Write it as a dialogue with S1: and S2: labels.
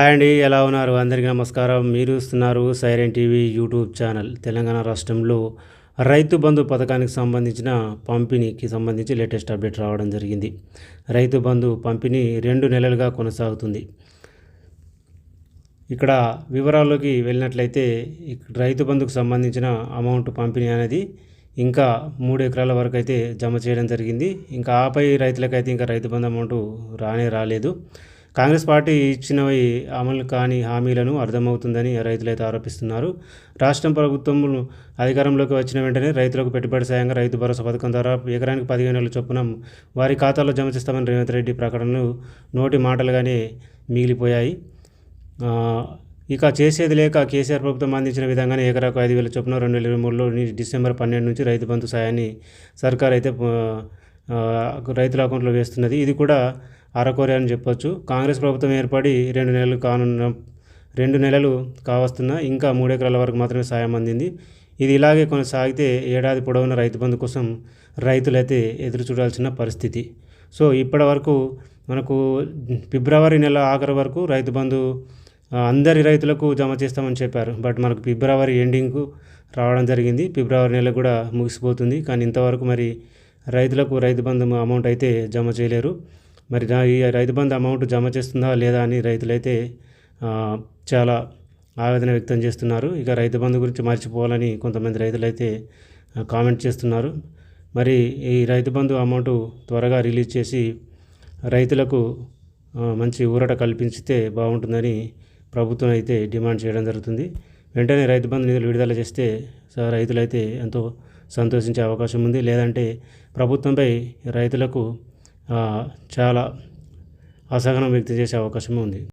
S1: Hi అండి ఎలా ఉన్నారు? అందరికీ నమస్కారం. మీరు ఇస్తున్నారు siren TV YouTube channel. Telangana రాష్ట్రంలో రైతు బంధు పథకానికి సంబంధించిన పంపిణీకి సంబంధించి లేటెస్ట్ అప్డేట్ రావడం జరిగింది. రైతు బంధు పంపిణీ రెండు నెలలుగా కొనసాగుతుంది. ఇక్కడ వివరాల్లోకి వెళ్ళినట్లయితే రైతు బంధుకు సంబంధించిన అమౌంట్ పంపిణీ అనేది ఇంకా మూడు ఎకరాల వరకు అయితే జమ చేయడం జరిగింది. ఇంకా ఆపై రైతులకైతే ఇంకా రైతు బంధు అమౌంట్ రానే రాలేదు. కాంగ్రెస్ పార్టీ ఇచ్చినవి అమలు కాని హామీలను అర్థమవుతుందని రైతులైతే ఆరోపిస్తున్నారు. రాష్ట్రం ప్రభుత్వం అధికారంలోకి వచ్చిన వెంటనే రైతులకు పెట్టుబడి సాయంగా రైతు భరోసా పథకం ద్వారా ఎకరానికి పదిహేను వేల చొప్పున వారి ఖాతాలో జమ చేస్తామని రేవంత్ రెడ్డి ప్రకటనలు నోటి మాటలుగానే మిగిలిపోయాయి. ఇక చేసేది లేక కేసీఆర్ ప్రభుత్వం అందించిన విధంగానే ఎకరాకు ఐదు వేల చొప్పున రెండు వేల ఇరవై మూడులో డిసెంబర్ పన్నెండు నుంచి రైతు బంధు సాయాన్ని సర్కార్ అయితే రైతుల అకౌంట్లో వేస్తున్నది. ఇది కూడా అరకొరే అని చెప్పొచ్చు. కాంగ్రెస్ ప్రభుత్వం ఏర్పడి రెండు నెలలు కానున్న రెండు నెలలు కావస్తున్నా ఇంకా మూడెకరాల వరకు మాత్రమే సాయం అందింది. ఇది ఇలాగే కొనసాగితే ఏడాది పొడవున రైతు బంధు కోసం రైతులైతే ఎదురు చూడాల్సిన పరిస్థితి. సో ఇప్పటి వరకు మనకు ఫిబ్రవరి నెల ఆఖరి వరకు రైతు బంధు అందరి రైతులకు జమ చేస్తామని చెప్పారు. బట్ మనకు ఫిబ్రవరి ఎండింగ్కు రావడం జరిగింది. ఫిబ్రవరి నెల కూడా ముగిసిపోతుంది. కానీ ఇంతవరకు మరి రైతులకు రైతు బంధు అమౌంట్ అయితే జమ చేయలేరు. మరి నా ఈ రైతు బంధు అమౌంట్ జమ చేస్తుందా లేదా అని రైతులైతే చాలా ఆవేదన వ్యక్తం చేస్తున్నారు. ఇక రైతు బంధు గురించి మర్చిపోవాలని కొంతమంది రైతులైతే కామెంట్ చేస్తున్నారు. మరి ఈ రైతు బంధు అమౌంట్ త్వరగా రిలీజ్ చేసి రైతులకు మంచి ఊరట కల్పించితే బాగుంటుందని ప్రభుత్వం అయితే డిమాండ్ చేయడం జరుగుతుంది. వెంటనే రైతు బంధు నిధులు విడుదల చేస్తే రైతులైతే ఎంతో సంతోషించే అవకాశం ఉంది. లేదంటే ప్రభుత్వంపై రైతులకు చాలా అసహనం వ్యక్తం చేసే అవకాశం ఉంది.